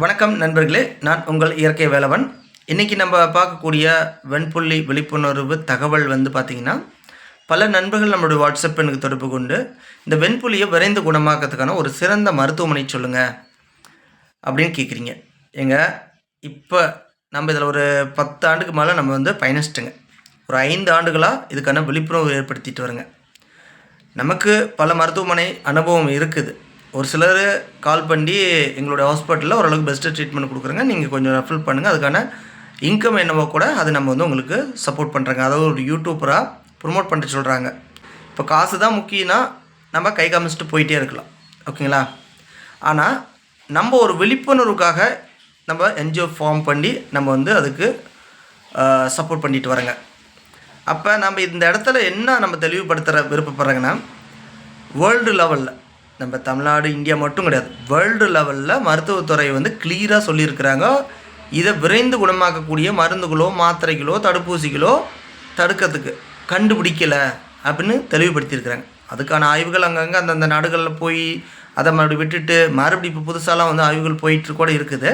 வணக்கம் நண்பர்களே நான் உங்கள் இயற்கை வேலவன். இன்றைக்கி நம்ம பார்க்கக்கூடிய வெண்புள்ளி விழிப்புணர்வு தகவல் வந்து பார்த்திங்கன்னா பல நண்பர்கள் நம்மளுடைய வாட்ஸ்அப் எனக்கு தொடர்பு கொண்டு இந்த வெண்புள்ளியை விரைந்து குணமாக்கிறதுக்கான ஒரு சிறந்த மருத்துவமனை சொல்லுங்கள் அப்படின்னு கேட்குறீங்க ஏங்க இப்போ நம்ம இதில் ஒரு பத்து ஆண்டுக்கு மேலே நம்ம வந்து பயணிச்சிட்டுங்க. ஒரு ஐந்து ஆண்டுகளாக இதுக்கான விழிப்புணர்வு ஏற்படுத்திட்டு வருங்க. நமக்கு பல மருத்துவமனை அனுபவம் இருக்குது. ஒரு சிலர் கால் பண்ணி எங்களுடைய ஹாஸ்பிட்டலில் ஓரளவுக்கு பெஸ்ட்டு ட்ரீட்மெண்ட் கொடுக்குறாங்க. நீங்கள் கொஞ்சம் ரெஃபர் பண்ணுங்கள் அதுக்கான இன்கம் என்னவோ கூட அது நம்ம வந்து உங்களுக்கு சப்போர்ட் பண்ணுறாங்க அதாவது ஒரு யூடியூப்பராக ப்ரொமோட் பண்ணிட்டு சொல்கிறாங்க இப்போ காசு தான் முக்கியம்னா நம்ம கை காமிச்சிட்டு போயிட்டே இருக்கலாம். ஓகேங்களா? ஆனால் நம்ம ஒரு விழிப்புணர்வுக்காக நம்ம என்ஜிஓ ஃபார்ம் பண்ணி நம்ம வந்து அதுக்கு சப்போர்ட் பண்ணிட்டு வரேங்க அப்போ நம்ம இந்த இடத்துல என்ன நம்ம தெளிவுபடுத்துகிற விருப்பப்படுறாங்கன்னா வேர்ல்டு லெவலில் நம்ம தமிழ்நாடு இந்தியா மட்டும் கிடையாது. வேர்ல்டு லெவலில் மருத்துவத்துறை வந்து கிளியராக சொல்லியிருக்கிறாங்க. இதை விரைந்து குணமாக்கக்கூடிய மருந்துகளோ மாத்திரைகளோ தடுப்பூசிகளோ தடுக்கிறதுக்கு கண்டுபிடிக்கலை அப்படின்னு தெளிவுபடுத்தியிருக்கிறாங்க. அதுக்கான ஆய்வுகள் அங்கங்கே அந்தந்த நாடுகளில் போய் அதை மறுபடியும் விட்டுட்டு மறுபடியும் இப்போ புதுசாலாம் வந்து ஆய்வுகள் போயிட்டு கூட இருக்குது.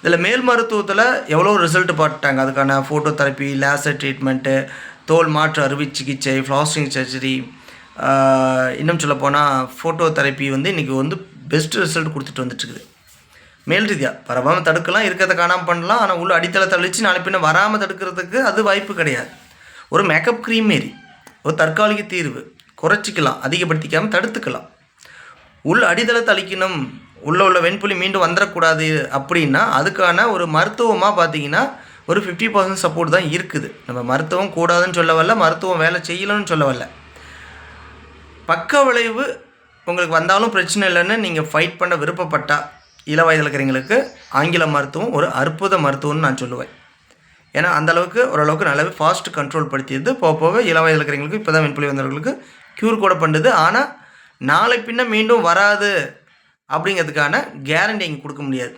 இதில் மேல் மருத்துவத்தில் எவ்வளோ ரிசல்ட் பார்த்துட்டாங்க அதுக்கான ஃபோட்டோ தெரப்பி லேசர் ட்ரீட்மெண்ட்டு தோல் மாற்று அறுவை சிகிச்சை ஃப்ளாஸ்டிங் சர்ஜரி இன்னும் சொல்லப்போனால் ஃபோட்டோ தெரப்பி வந்து இன்றைக்கி வந்து பெஸ்ட் ரிசல்ட் கொடுத்துட்டு வந்துட்டுருக்குது. மேல் ரீதியாக பரவாமல் தடுக்கலாம் இருக்கிறத காணாமல் பண்ணலாம் ஆனால் உள்ள அடித்தளத்தை அழிச்சு நாளை பின்ன வராமல் தடுக்கிறதுக்கு அது வாய்ப்பு கிடையாது. ஒரு மேக்கப் க்ரீம் மாரி ஒரு தற்காலிக தீர்வு குறைச்சிக்கலாம் அதிகப்படுத்திக்காமல் தடுத்துக்கலாம். உள் அடித்தளத்தை அழிக்கணும் உள்ளே உள்ள வெண்புலி மீண்டும் வந்துடக்கூடாது அப்படின்னா அதுக்கான ஒரு மருத்துவமாக பார்த்தீங்கன்னா ஒரு ஃபிஃப்டி பர்சன்ட் சப்போர்ட் தான் இருக்குது. நம்ம மருத்துவம் கூடாதுன்னு சொல்ல வரல மருத்துவம் வேலை செய்யலன்னு சொல்ல வரல. பக்க விளைவு உங்களுக்கு வந்தாலும் பிரச்சனை இல்லைன்னு நீங்கள் ஃபைட் பண்ண விருப்பப்பட்டால் இள வயதில் இருக்கிறவங்களுக்கு ஆங்கில மருத்துவம் ஒரு அற்புத மருத்துவம்னு நான் சொல்லுவேன். ஏன்னா அந்தளவுக்கு ஓரளவுக்கு நல்லாவே ஃபாஸ்ட் கண்ட்ரோல் படுத்தியது. போக போக இள வயதில் இருக்கிறவங்களுக்கு இப்போ தான் வெண்புலி வந்தவர்களுக்கு க்யூர் கூட பண்ணுது ஆனால் நாளை பின்ன மீண்டும் வராது அப்படிங்கிறதுக்கான கேரண்டி இங்கே கொடுக்க முடியாது.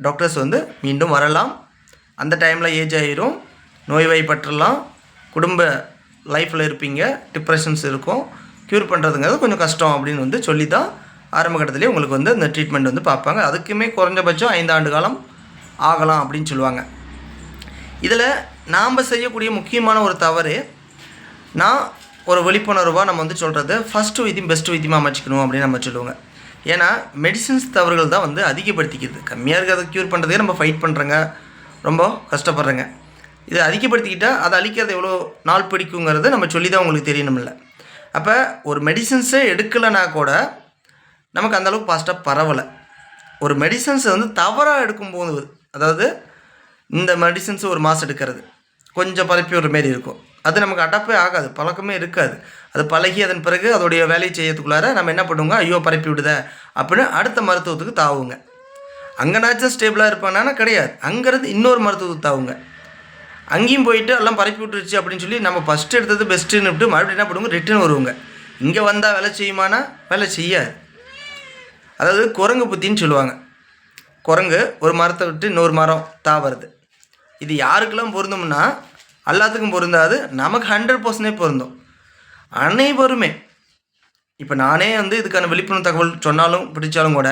டாக்டர்ஸ் வந்து மீண்டும் வரலாம். அந்த டைமில் ஏஜ் ஆகிரும் நோய்வாய்ப்பற்றலாம் குடும்ப லைஃப்பில் இருப்பீங்க. டிப்ரெஷன்ஸ் இருக்கும். க்யூர் பண்ணுறதுங்கிறது கொஞ்சம் கஷ்டம் அப்படின்னு வந்து சொல்லி தான் ஆரம்ப கட்டத்திலே உங்களுக்கு வந்து அந்த ட்ரீட்மெண்ட் வந்து பார்ப்பாங்க. அதுக்குமே குறைஞ்சபட்சம் ஐந்தாண்டு காலம் ஆகலாம் அப்படின்னு சொல்லுவாங்க. இதில் நாம் செய்யக்கூடிய முக்கியமான ஒரு தவறு நான் ஒரு விழிப்புணர்வாக நம்ம வந்து சொல்கிறது ஃபஸ்ட்டு வைத்தியம் பெஸ்ட்டு வைத்தியமாக அமைச்சிக்கணும் அப்படின்னு நம்ம சொல்லுவோங்க. ஏன்னா மெடிசின்ஸ் தவறுகள் தான் வந்து அதிகப்படுத்திக்கிறது கம்மியாக இருக்கிறத க்யூர் பண்ணுறதே நம்ம ஃபைட் பண்ணுறோங்க ரொம்ப கஷ்டப்படுறேங்க. இதை அதிகப்படுத்திக்கிட்டால் அதை அழிக்கிறது எவ்வளோ நாள் பிடிக்குங்கிறது நம்ம சொல்லி தான் உங்களுக்கு தெரியணுமில்ல அப்போ ஒரு மெடிசன்ஸே எடுக்கலைனா கூட நமக்கு அந்தளவுக்கு ஃபாஸ்ட்டாக பரவலை. ஒரு மெடிசன்ஸ் வந்து தவறாக எடுக்கும்போது அதாவது இந்த மெடிசன்ஸ் ஒரு மாதம் எடுக்கிறது கொஞ்சம் பரப்பி ஒரு மாரி இருக்கும். அது நமக்கு அடப்பே ஆகாது பழக்கமே இருக்காது. அது பழகி அதன் பிறகு அதோடைய வேலையை செய்யறதுக்குள்ளார நம்ம என்ன பண்ணுவோங்க ஐயோ பரப்பி விடுத அப்படின்னு அடுத்த மருத்துவத்துக்கு தாவுங்க. அங்கேனாச்சும் ஸ்டேபிளாக இருப்பானா கிடையாது. அங்கேருந்து இன்னொரு மருத்துவத்துக்கு தாவுங்க. அங்கேயும் போயிட்டு எல்லாம் பரப்பி விட்டுருச்சு அப்படின்னு சொல்லி நம்ம ஃபஸ்ட்டு எடுத்தது பெஸ்ட்டுன்னு விட்டு மறுபடியும் என்ன பண்ணுவோங்க ரிட்டர்ன் வருவாங்க. இங்கே வந்தால் வேலை செய்யுமானா? வேலை செய்யாது. அதாவது குரங்கு புத்தின்னு சொல்லுவாங்க. குரங்கு ஒரு மரத்தை விட்டு இன்னொரு மரம் தாவறது இது யாருக்கெல்லாம் பொருந்தோம்னா எல்லாத்துக்கும் பொருந்தாது. நமக்கு ஹண்ட்ரட் பர்சன்டே பொருந்தும். அனைவருமே. இப்போ நானே வந்து இதுக்கான விழிப்புணர்வு தகவல் சொன்னாலும் பிடிச்சாலும் கூட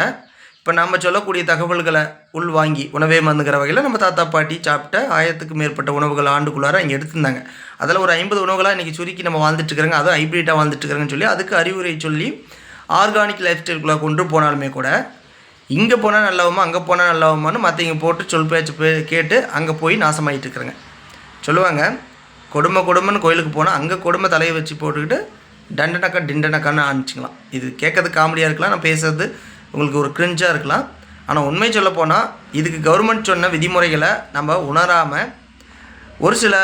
இப்போ நம்ம சொல்லக்கூடிய தகவல்களை உள்வாங்கி உணவே மருந்துங்கிற வகையில் நம்ம தாத்தா பாட்டி சாப்பிட்ட ஆயிரத்துக்கு மேற்பட்ட உணவுகள் ஆண்டுக்குள்ளார இங்கே எடுத்திருந்தாங்க. அதில் ஒரு ஐம்பது உணவுகளாக இன்றைக்கி சுருக்கி நம்ம வாழ்ந்துட்டுருக்குறோங்க அதுவும் ஹைப்ரிட்டாக வாழ்ந்துட்டுருக்குறேன்னு சொல்லி அதுக்கு அறிவுரை சொல்லி ஆர்கானிக் லைஃப் ஸ்டைல்குள்ளே கொண்டு போனாலுமே கூட இங்கே போனால் நல்லாவுமா அங்கே போனால் நல்லாவுமான்னு மற்றவங்க போட்டு சொல் பேச்சு பே கேட்டு அங்கே போய் நாசமாகிட்டு இருக்கிறேங்க. சொல்லுவாங்க கொடுமை கொடுமைன்னு கோயிலுக்கு போனால் அங்கே கொடுமை தலையை வச்சு போட்டுக்கிட்டு டண்டனக்கா டிண்டனக்கான்னு ஆரம்பிச்சிக்கலாம். இது கேட்கறது காமெடியாக இருக்கலாம் நான் பேசுறது உங்களுக்கு ஒரு கிரிஞ்சாக இருக்கலாம். ஆனால் உண்மை சொல்லப்போனால் இதுக்கு கவர்மெண்ட் சொன்ன விதிமுறைகளை நம்ம உணராமல் ஒரு சில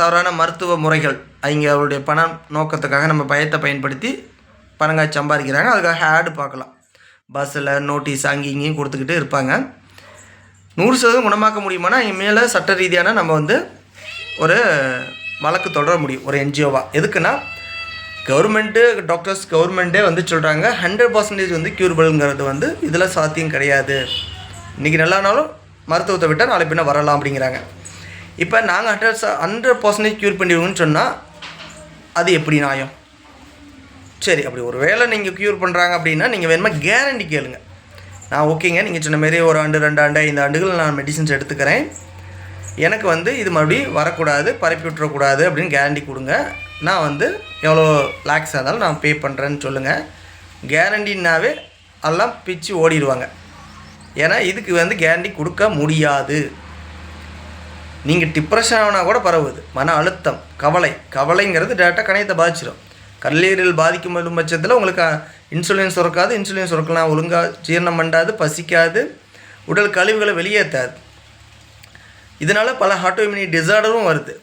தவறான மருத்துவ முறைகள் அவங்க அவருடைய பணம் நோக்கத்துக்காக நம்ம பயத்தை பயன்படுத்தி பணங்காய் சம்பாதிக்கிறாங்க. அதுக்காக ஆடு பார்க்கலாம். பஸ்ஸில் நோட்டீஸ் அங்கேயும் இங்கேயும் கொடுத்துக்கிட்டு இருப்பாங்க. நூறு சதவீதம் குணமாக்க முடியுமானா இங்கே மேலே சட்ட ரீதியான நம்ம வந்து ஒரு வழக்கு தொடர முடியும். ஒரு என்ஜிஓவாக எதுக்குன்னா கவர்மெண்ட்டு டாக்டர்ஸ் கவர்மெண்ட்டே வந்து சொல்கிறாங்க ஹண்ட்ரட் பர்சன்டேஜ் வந்து க்யூரபிள்ங்கிறது வந்து இதில் சாத்தியம் கிடையாது. இன்றைக்கி நல்லானாலும் மருத்துவத்தை விட்டால் நாளை பின்ன வரலாம் அப்படிங்கிறாங்க. இப்போ நாங்கள் ஹண்ட்ரட் ஹண்ட்ரட் பர்சன்டேஜ் க்யூர் பண்ணிடுவோம்னு சொன்னால் அது எப்படி நியாயம்? சரி அப்படி ஒரு வேளை நீங்கள் க்யூர் பண்ணுறாங்க அப்படின்னா நீங்கள் வேணுமா கேரண்டி கேளுங்க. நான் ஓகேங்க நீங்கள் சொன்ன மாரி ஒரு ஆண்டு ரெண்டு ஆண்டு ஐந்து ஆண்டுகள் நான் மெடிசின்ஸ் எடுத்துக்கிறேன். எனக்கு வந்து இது மறுபடியும் வரக்கூடாது பரப்பி விட்டுறக்கூடாது அப்படின்னு கேரண்டி கொடுங்க. நான் வந்து எவ்வளோ லேக்ஸ் இருந்தாலும் நான் பே பண்ணுறேன்னு சொல்லுங்கள் கேரண்டின்னாவே எல்லாம் பிச்சு ஓடிடுவாங்க. ஏன்னா இதுக்கு வந்து கேரண்டி கொடுக்க முடியாது. நீங்கள் டிப்ரெஷன் ஆனால் கூட பரவுது. மன அழுத்தம் கவலை. கவலைங்கிறது டேரெக்டாக கணையத்தை பாதிச்சிடும் கல்லீரல் பாதிக்கும் பட்சத்தில் உங்களுக்கு இன்சுலின் சுரக்காது இன்சுலின் சுரக்கலாம். ஒழுங்காக ஜீரணம் பண்ணாது பசிக்காது. உடல் கழிவுகளை வெளியேற்றாது இதனால் பல ஆட்டோமினி டிசார்டரும் வருது.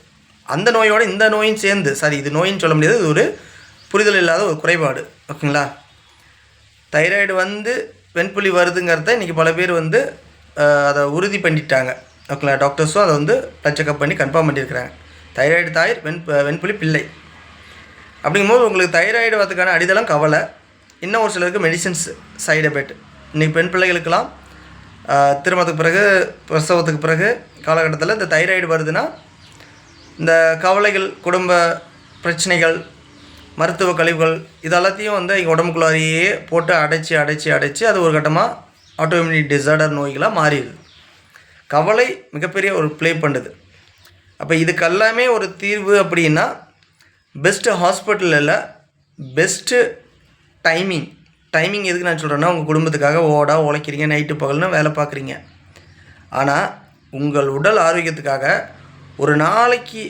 அந்த நோயோட இந்த நோயும் சேர்ந்து சாரி இது நோயின்னு சொல்ல முடியாது இது ஒரு புரிதல் இல்லாத ஒரு குறைபாடு. ஓகேங்களா? தைராய்டு வந்து வெண்புலி வருதுங்கிறத இன்றைக்கி பல பேர் வந்து அதை உறுதி பண்ணிட்டாங்க. ஓகேங்களா? டாக்டர்ஸும் அதை வந்து blood செக்அப் பண்ணி கன்ஃபார்ம் பண்ணியிருக்கிறாங்க. தைராய்டு தாய் வெண் வெண்புலி பிள்ளை. அப்படிங்கும்போது உங்களுக்கு தைராய்டு வரதுக்கான அடித்தளம் கவலை. இன்னும் ஒரு சிலருக்கு மெடிசின்ஸ் சைடு எஃபெக்ட் இன்றைக்கி பெண் பிள்ளைகளுக்கெல்லாம் திருமணத்துக்கு பிறகு பிரசவத்துக்கு பிறகு காலகட்டத்தில் இந்த தைராய்டு வருதுன்னா இந்த கவலைகள் குடும்ப பிரச்சனைகள் மருத்துவ கழிவுகள் இதெல்லாத்தையும் வந்து எங்கள் உடம்புக்குள்ளாரையே போட்டு அடைச்சி அடைச்சி அடைச்சி அது ஒரு கட்டமாக ஆட்டோமினி டிசார்டர் நோய்களாக மாறிடுது. கவலை மிகப்பெரிய ஒரு ப்ளே பண்ணுது. அப்போ இதுக்கெல்லாமே ஒரு தீர்வு அப்படின்னா பெஸ்ட்டு ஹாஸ்பிட்டலில் பெஸ்ட்டு டைமிங் டைமிங் எதுக்கு நான் சொல்கிறேன்னா உங்கள் குடும்பத்துக்காக ஓடா உழைக்கிறீங்க நைட்டு பகல்னு வேலை பார்க்குறீங்க. ஆனால் உங்கள் உடல் ஆரோக்கியத்துக்காக ஒரு நாளைக்கு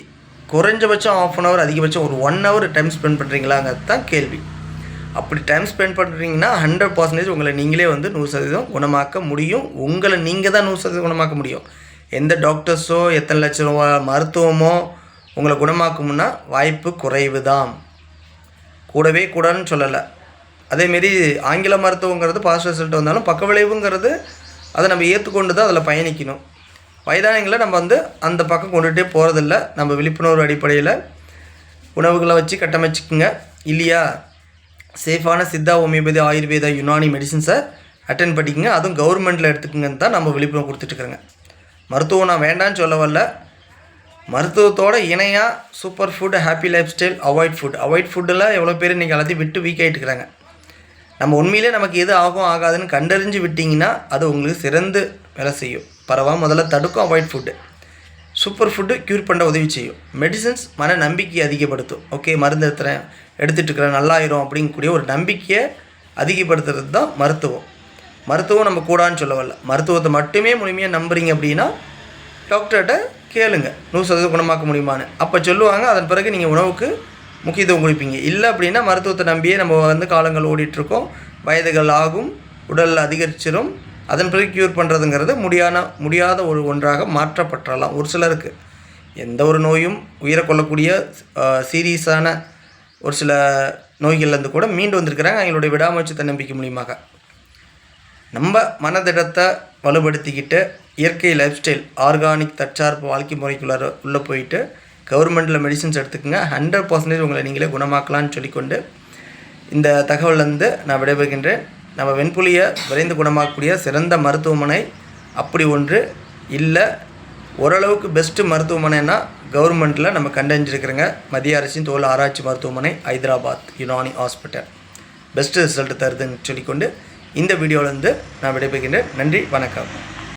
குறைஞ்சபட்சம் ஆஃப் அன் ஹவர் அதிகபட்சம் ஒரு ஒன் ஹவர் டைம் ஸ்பெண்ட் பண்ணுறீங்களாங்கிறது தான் கேள்வி. அப்படி டைம் ஸ்பெண்ட் பண்ணுறீங்கன்னா ஹண்ட்ரட் பர்சன்டேஜ் உங்களை நீங்களே வந்து நூறு சதவீதம் குணமாக்க முடியும். உங்களை நீங்கள் தான் நூறு சதவீதம் குணமாக்க முடியும். எந்த டாக்டர்ஸோ எத்தனை லட்சம் ரூபா மருத்துவமோ உங்களை குணமாக்கும்னா வாய்ப்பு குறைவு தான் கூடவே கூடாதுன்னு சொல்லலை. அதேமாரி ஆங்கில மருத்துவங்கிறது பாசிட்டிவ் ரிசல்ட் வந்தாலும் பக்க விளைவுங்கிறது அதை நம்ம ஏற்றுக்கொண்டு தான் அதில் பயணிக்கணும். வயதானங்களை நம்ம வந்து அந்த பக்கம் கொண்டுகிட்டே போகிறதில்ல நம்ம விழிப்புணர்வு அடிப்படையில் உணவுகளை வச்சு கட்டமைச்சிக்குங்க. இல்லையா? சேஃபான சித்தா ஹோமியோபதி ஆயுர்வேதா யுனானி மெடிசின்ஸை அட்டன் பண்ணிக்கங்க. அதுவும் கவர்மெண்ட்டில் எடுத்துக்கங்கன்னு தான் நம்ம விழிப்புணர்வு கொடுத்துட்ருக்குறோங்க மருத்துவம் நான் வேண்டான்னு சொல்ல வரல. மருத்துவத்தோட இணையாக super food happy lifestyle avoid food avoid ஃபுட்டில் எவ்வளோ பேர் இன்றைக்கி எல்லாத்தையும் விட்டு வீக் ஆகிட்டு இருக்கிறாங்க. நம்ம உண்மையிலே நமக்கு எது ஆகும் ஆகாதுன்னு கண்டறிஞ்சு விட்டிங்கன்னா அது உங்களுக்கு சிறந்து வேலை செய்யும். பரவாமல் முதல்ல தடுக்கும் avoid food super food cure பண்ண உதவி செய்யும். மெடிசன்ஸ் மன நம்பிக்கையை அதிகப்படுத்தும். ஓகே மருந்து எடுத்துகிறேன் எடுத்துகிட்டு இருக்கிறேன் நல்லாயிரும் அப்படிங்கக்கூடிய ஒரு நம்பிக்கையை அதிகப்படுத்துறது தான் மருத்துவம். மருத்துவம் நம்ம கூடான்னு சொல்ல வரல. மருத்துவத்தை மட்டுமே முழுமையாக நம்புறீங்க அப்படின்னா டாக்டர்கிட்ட கேளுங்க. நூறு சதவீதம் குணமாக்க முடியுமான்னு. அப்போ சொல்லுவாங்க அதன் பிறகு நீங்கள் உணவுக்கு முக்கியத்துவம் கொடுப்பீங்க. இல்லை அப்படின்னா மருத்துவத்தை நம்பியே நம்ம வந்து காலங்கள் ஓடிட்டுருக்கோம். வயதுகள் ஆகும் உடல் அதிகரிச்சிடும் அதன் பிறகு க்யூர் பண்ணுறதுங்கிறது முடியான முடியாத ஒரு ஒன்றாக மாற்றப்பட்டலாம் ஒரு சிலருக்கு எந்த ஒரு நோயும் உயிரை கொள்ளக்கூடிய சீரியஸான ஒரு சில நோய்கள்லேருந்து கூட மீண்டு வந்திருக்கிறாங்க. அவங்களுடைய விடாமுயற்சி தன்னம்பிக்கை மூலியமாக. நம்ம மனதிடத்தை வலுப்படுத்திக்கிட்டு இயற்கை லைஃப் ஸ்டைல் ஆர்கானிக் தற்சார்பு வாழ்க்கை முறைக்குள்ளார உள்ளே போயிட்டு கவர்மெண்ட்டில் மெடிசன்ஸ் எடுத்துக்கோங்க. ஹண்ட்ரட் பர்சன்டேஜ் உங்களை நீங்களே குணமாக்கலாம்னு சொல்லிக்கொண்டு இந்த தகவலேருந்து நான் விடைபெறுகின்றேன். நம்ம வெண்புலியை விரைந்து குணமாக்கக்கூடிய சிறந்த மருத்துவமனை அப்படி ஒன்று இல்லை. ஓரளவுக்கு பெஸ்ட்டு மருத்துவமனைனா கவர்மெண்ட்டில் நம்ம கண்டறிஞ்சிருக்கிறோங்க. மத்திய அரசின் தோல் ஆராய்ச்சி மருத்துவமனை Hyderabad Unani hospital. Best result தருதுன்னு சொல்லிக்கொண்டு இந்த வீடியோவிலேருந்து நான் விடைபெறுகின்றேன். நன்றி வணக்கம்.